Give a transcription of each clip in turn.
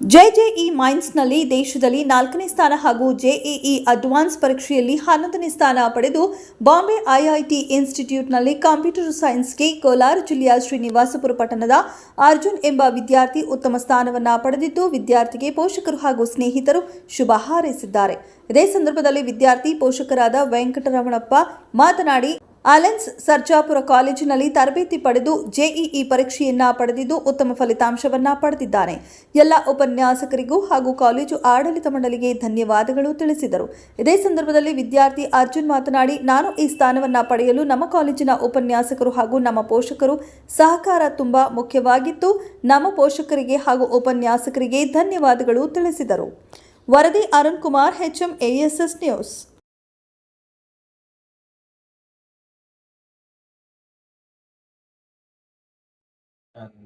ಜೆಜೆಇ ಮೈನ್ಸ್ನಲ್ಲಿ ದೇಶದಲ್ಲಿ ನಾಲ್ಕನೇ ಸ್ಥಾನ ಹಾಗೂ ಜೆಇಇ ಅಡ್ವಾನ್ಸ್ ಪರೀಕ್ಷೆಯಲ್ಲಿ ಹನ್ನೊಂದನೇ ಸ್ಥಾನ ಪಡೆದು ಬಾಂಬೆ ಐಐಟಿ ಇನ್ಸ್ಟಿಟ್ಯೂಟ್ನಲ್ಲಿ ಕಂಪ್ಯೂಟರ್ ಸೈನ್ಸ್ಗೆ ಕೋಲಾರ ಜಿಲ್ಲೆಯ ಶ್ರೀನಿವಾಸಪುರ ಪಟ್ಟಣದ ಅರ್ಜುನ್ ಎಂಬ ವಿದ್ಯಾರ್ಥಿ ಉತ್ತಮ ಸ್ಥಾನವನ್ನು ಪಡೆದಿದ್ದು, ವಿದ್ಯಾರ್ಥಿಗೆ ಪೋಷಕರು ಹಾಗೂ ಸ್ನೇಹಿತರು ಶುಭ ಹಾರೈಸಿದ್ದಾರೆ. ಇದೇ ಸಂದರ್ಭದಲ್ಲಿ ವಿದ್ಯಾರ್ಥಿ ಪೋಷಕರಾದ ವೆಂಕಟರಮಣಪ್ಪ ಮಾತನಾಡಿ ಅಲೆನ್ಸ್ ಸರ್ಜಾಪುರ ಕಾಲೇಜಿನಲ್ಲಿ ತರಬೇತಿ ಪಡೆದು ಜೆಇಇ ಪರೀಕ್ಷೆಯನ್ನ ಪಡೆದಿದ್ದು ಉತ್ತಮ ಫಲಿತಾಂಶವನ್ನ ಪಡೆದಿದ್ದಾನೆ ಎಲ್ಲ ಉಪನ್ಯಾಸಕರಿಗೂ ಹಾಗೂ ಕಾಲೇಜು ಆಡಳಿತ ಮಂಡಳಿಗೆ ಧನ್ಯವಾದಗಳು ತಿಳಿಸಿದರು. ಇದೇ ಸಂದರ್ಭದಲ್ಲಿ ವಿದ್ಯಾರ್ಥಿ ಅರ್ಜುನ್ ಮಾತನಾಡಿ, ನಾನು ಈ ಸ್ಥಾನವನ್ನ ಪಡೆಯಲು ನಮ್ಮ ಕಾಲೇಜಿನ ಉಪನ್ಯಾಸಕರು ಹಾಗೂ ನಮ್ಮ ಪೋಷಕರು ಸಹಕಾರ ತುಂಬಾ ಮುಖ್ಯವಾಗಿತ್ತು. ನಮ್ಮ ಪೋಷಕರಿಗೆ ಹಾಗೂ ಉಪನ್ಯಾಸಕರಿಗೆ ಧನ್ಯವಾದಗಳು ತಿಳಿಸಿದರು. ವರದಿ ಅರುಣ್ ಕುಮಾರ್, ಎಚ್ಎಂ ಎಎಸ್ಎಸ್ ನ್ಯೂಸ್.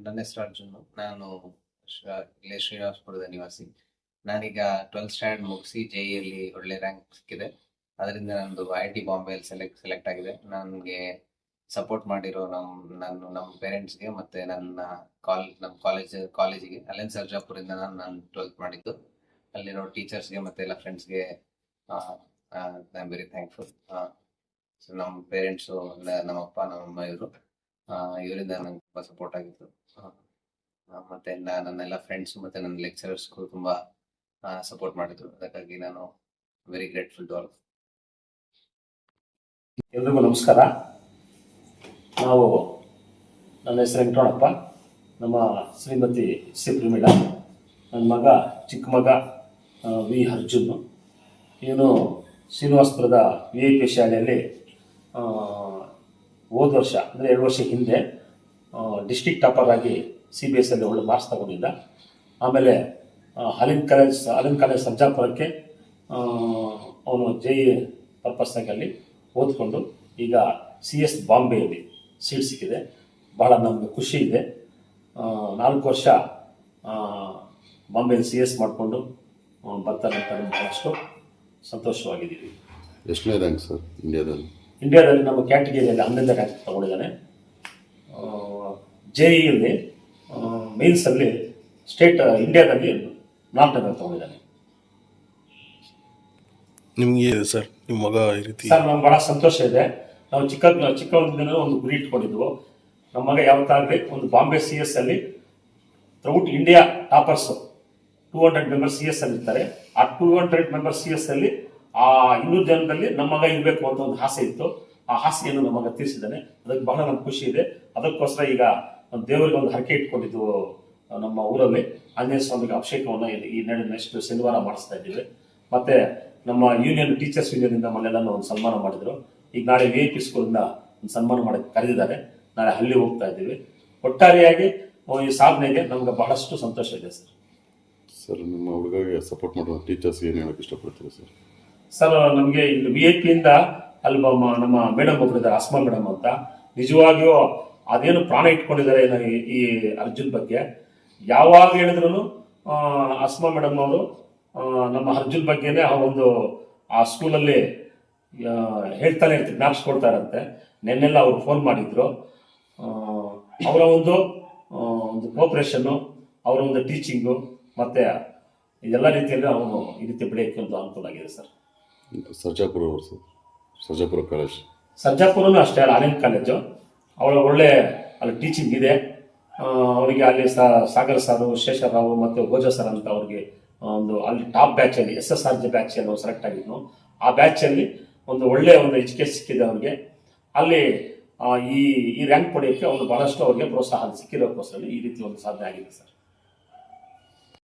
ನನ್ನ ಹೆಸರು ಅರ್ಜುನ್. ನಾನು ಇಲ್ಲೇ ಶ್ರೀನಿವಾಸಪುರದ ನಿವಾಸಿ. ನಾನೀಗ ಟ್ವೆಲ್ತ್ ಸ್ಟ್ಯಾಂಡರ್ಡ್ ಮುಗಿಸಿ ಜೆಇಯಲ್ಲಿ ಒಳ್ಳೆ ರ್ಯಾಂಕ್ ಸಿಕ್ಕಿದೆ. ಅದರಿಂದ ನಂದು ಐ ಟಿ ಬಾಂಬೆಯಲ್ಲಿ ಸೆಲೆಕ್ಟ್ ಸೆಲೆಕ್ಟ್ ಆಗಿದೆ. ನನಗೆ ಸಪೋರ್ಟ್ ಮಾಡಿರೋ ನಮ್, ನಾನು ನಮ್ಮ ಪೇರೆಂಟ್ಸ್ಗೆ ಮತ್ತೆ ನನ್ನ ಕಾಲ್ ನಮ್ಮ ಕಾಲೇಜ್ ಕಾಲೇಜಿಗೆ ಅಲ್ಲಿನ ಸರ್ಜಾಪುರಿಂದ ನಾನು ನಾನು ಟ್ವೆಲ್ತ್ ಮಾಡಿದ್ದು. ಅಲ್ಲಿರೋ ಟೀಚರ್ಸ್ಗೆ ಮತ್ತೆ ಎಲ್ಲ ಫ್ರೆಂಡ್ಸ್ಗೆ I am very thankful so ನಮ್ಮ ಪೇರೆಂಟ್ಸು ನಮ್ಮಪ್ಪ, ನಮ್ಮಮ್ಮ ಇವರು. ಇವರಿಂದ ನಂಗೆ ತುಂಬಾ ಸಪೋರ್ಟ್ ಆಗಿತ್ತು. ಮತ್ತೆ ಆ, ಮತ್ತೆ ನಾ- ನನ್ನೆಲ್ಲ ಫ್ರೆಂಡ್ಸ್ ಮತ್ತೆ ನನ್ನ ಲೆಕ್ಚರರ್ಸ್ಗೂ ತುಂಬಾ ಸಪೋರ್ಟ್ ಮಾಡಿದ್ರು. ಅದಕ್ಕಾಗಿ ನಾನು ವೆರಿ ಗ್ರೇಟ್ಫುಲ್ ಟು ಆಲ್ ಎಲ್ರಿಗೂ ನಮಸ್ಕಾರ. ನಾವು ನನ್ನ ಹೆಸರು ವೆಂಕಟಪ್ಪ ನಮ್ಮ ಶ್ರೀಮತಿ ಸಿ ಪ್ರೇಮಿಳ ನನ್ನ ಮಗ ಚಿಕ್ಕ ಮಗ ವಿ. ಅರ್ಜುನ್. ಇವನು ಶ್ರೀನಿವಾಸಪುರದ ವಿ. ಐ. ಪಿ. ಶಾಲೆಯಲ್ಲಿ ಹೋದ ವರ್ಷ, ಅಂದರೆ ಎರಡು ವರ್ಷ ಹಿಂದೆ ಡಿಸ್ಟಿಕ್ ಟಾಪರ್ ಆಗಿ ಸಿ ಬಿ ಎಸ್ ಅಲ್ಲಿ ಒಳ್ಳೆ ಮಾರ್ಕ್ಸ್ ತಗೊಂಡಿದ್ದ. ಆಮೇಲೆ ಹಾಲಿನ ಕಾಲೇಜ್, ಅಲಿನ್ ಕಾಲೇಜ್ ಸರ್ಜಾಪುರಕ್ಕೆ ಅವನು ಜೈ ಇ ಅಲ್ಲಿ ಓದ್ಕೊಂಡು, ಈಗ ಸಿ ಎಸ್ ಬಾಂಬೆಯಲ್ಲಿ ಸೀಟ್ ಸಿಕ್ಕಿದೆ. ಭಾಳ ನಮಗೆ ಖುಷಿ ಇದೆ. ನಾಲ್ಕು ವರ್ಷ ಬಾಂಬೆಯಲ್ಲಿ ಸಿ ಎಸ್ ಮಾಡಿಕೊಂಡು ಬರ್ತಾನೆ ಅಂತ ಭಾಳಷ್ಟು ಸಂತೋಷವಾಗಿದ್ದೀವಿ. ಎಷ್ಟನೇ ರ್ಯಾಂಕ್ ಸರ್ ಇಂಡಿಯಾದಲ್ಲಿ ಇಂಡಿಯಾದಲ್ಲಿ ನಮ್ಮ ಕ್ಯಾಟಗಿರಿಯಲ್ಲಿ ಹನ್ನೊಂದನೇ ರ್ಯಾಂಕ್ ತಗೊಂಡಿದ್ದಾನೆ. ಜೆ ಇಯಲ್ಲಿ ಮೇನ್ಸಲ್ಲಿ ಸ್ಟೇಟ್ ಇಂಡಿಯಾದಲ್ಲಿ ನಾಲ್ಕನೇ ರ್ಯಾಂಕ್ ತಗೊಂಡಿದ್ದಾನೆ. ನಿಮಗೆ ಸರ್ ನಿಮ್ಮ ಮಗ ಈ ರೀತಿ ಸರ್ ನಮ್ಗೆ ಬಹಳ ಸಂತೋಷ ಇದೆ. ನಾವು ಚಿಕ್ಕ ಚಿಕ್ಕವರಿಂದ ಒಂದು ಗುರಿ ಇಟ್ಕೊಂಡಿದ್ವು ನಮ್ಮ ಮಗ ಯಾವತ್ತಾಗಲಿ ಒಂದು ಬಾಂಬೆ ಸಿ ಎಸ್ ಅಲ್ಲಿ. Throughout India toppers two hundred members C S ಅಲ್ಲಿ ಇರ್ತಾರೆ. ಆ two hundred members C S ಅಲ್ಲಿ ಆ ಹಿಂದೂ ಜನದಲ್ಲಿ ನಮ್ಮ ಮಗ ಇರಬೇಕು ಅಂತ ಒಂದು ಆಸೆ ಇತ್ತು. ಆ ಆಸೆಯನ್ನು ನಮ್ಮ ಮಗ ತೀರಿಸಿದ್ದಾನೆ. ಅದಕ್ಕೆ ಬಹಳ ನಮ್ಗೆ ಖುಷಿ ಇದೆ. ಅದಕ್ಕೋಸ್ಕರ ಈಗ ದೇವರಿಗೆ ಒಂದು ಹರಕೆ ಇಟ್ಕೊಂಡಿದ್ದು ನಮ್ಮ ಊರಲ್ಲಿ ಆಂಜನೇಯ ಸ್ವಾಮಿಗೆ ಅಭಿಷೇಕವನ್ನು ಈ ನಡೆ ನೆಕ್ಸ್ಟ್ ಶನಿವಾರ ಮಾಡಿಸ್ತಾ ಇದ್ದೀವಿ. ಮತ್ತೆ ನಮ್ಮ ಯೂನಿಯನ್ ಟೀಚರ್ಸ್ ಯೂನಿಯನ್ ಇಂದ ಒಂದು ಸನ್ಮಾನ ಮಾಡಿದ್ರು. ಈಗ ನಾಳೆ ವಿ ಐ ಪಿ ಸ್ಕೂಲಿಂದ ಒಂದು ಸನ್ಮಾನ ಮಾಡಕ್ಕೆ ಕರೆದಿದ್ದಾರೆ. ನಾಳೆ ಅಲ್ಲಿ ಹೋಗ್ತಾ ಇದ್ದೀವಿ. ಒಟ್ಟಾರೆಯಾಗಿ ಈ ಸಾಧನೆಗೆ ನಮ್ಗೆ ಬಹಳಷ್ಟು ಸಂತೋಷ ಇದೆ ಸರ್. ಸರ್, ನಿಮ್ಮ ಹುಡುಗಗೆ ಸಪೋರ್ಟ್ ಮಾಡುವ ಟೀಚರ್ಸ್ ಏನು ಹೇಳಕ್ಕೆ ಇಷ್ಟಪಡ್ತೀರಾ ಸರ್? ಸರ್, ನಮಗೆ ಇಲ್ಲಿ ವಿ ಐ ಪಿಯಿಂದ ಅಲ್ಲಿ ನಮ್ಮ ಮೇಡಮ್ ಒಬ್ಬರಿದ್ದಾರೆ ಅಸ್ಮಾ ಮೇಡಮ್ ಅಂತ. ನಿಜವಾಗಿಯೂ ಅದೇನು ಪ್ರಾಣ ಇಟ್ಕೊಂಡಿದ್ದಾರೆ ಈ- ಅರ್ಜುನ್ ಬಗ್ಗೆ. ಯಾವಾಗ ಹೇಳಿದ್ರು ಅಸ್ಮಾ ಮೇಡಮ್ ಅವರು ನಮ್ಮ ಅರ್ಜುನ್ ಬಗ್ಗೆನೇ ಆ ಒಂದು, ಆ ಸ್ಕೂಲಲ್ಲಿ ಹೇಳ್ತಾನೆ ಇರ್ತಾರೆ ಜ್ಞಾಪಿಸ್ಕೊಡ್ತಾ ಇರತ್ತೆ. ನಿನ್ನೆಲ್ಲ ಅವ್ರು ಫೋನ್ ಮಾಡಿದ್ರು. ಅವರ ಒಂದು ಒಂದು ಕೋಪರೇಷನ್ನು ಅವರ ಒಂದು ಟೀಚಿಂಗು ಮತ್ತೆ ಎಲ್ಲ ರೀತಿಯಲ್ಲಿ ಅವನು ಈ ರೀತಿ ಬೆಳೆಯೋಕ್ಕೆ ಒಂದು ಅನುಕೂಲ ಆಗಿದೆ, ಸರ್. ಸರ್ಜಾಪುರ ಅವರು ಸರ್ ಸರ್ಜಾಪುರ ಕಾಲೇಜ್ ಸರ್ಜಾಪುರ ಅಷ್ಟೇ ಆನಂದ್ ಕಾಲೇಜು ಅವಳ ಒಳ್ಳೆ, ಅಲ್ಲಿ ಟೀಚಿಂಗ್ ಇದೆ. ಅವರಿಗೆ ಅಲ್ಲಿ ಸಾಗರ್ ಸಾರು ಶೇಷರಾವ್ ಮತ್ತು ಭೋಜ ಸರ್ ಅಂತ ಅವ್ರಿಗೆ ಒಂದು, ಅಲ್ಲಿ ಟಾಪ್ ಬ್ಯಾಚಲ್ಲಿ ಎಸ್ ಎಸ್ ಆರ್ ಜಿ ಬ್ಯಾಚಲ್ಲಿ ಅವ್ರು ಸೆಲೆಕ್ಟ್ ಆಗಿದ್ನು ಆ ಬ್ಯಾಚಲ್ಲಿ ಒಂದು ಒಳ್ಳೆ ಒಂದು ಎಜುಕೇಶನ್ ಸಿಕ್ಕಿದೆ ಅವ್ರಿಗೆ. ಅಲ್ಲಿ ಈ ಈ ರ್ಯಾಂಕ್ ಪಡೆಯೋಕ್ಕೆ ಅವರು ಬಹಳಷ್ಟು ಅವ್ರಿಗೆ ಪ್ರೋತ್ಸಾಹ ಸಿಕ್ಕಿರೋಕ್ಕೋಸ್ಕರ ಈ ರೀತಿ ಒಂದು ಸಾಧನೆ ಆಗಿದೆ ಸರ್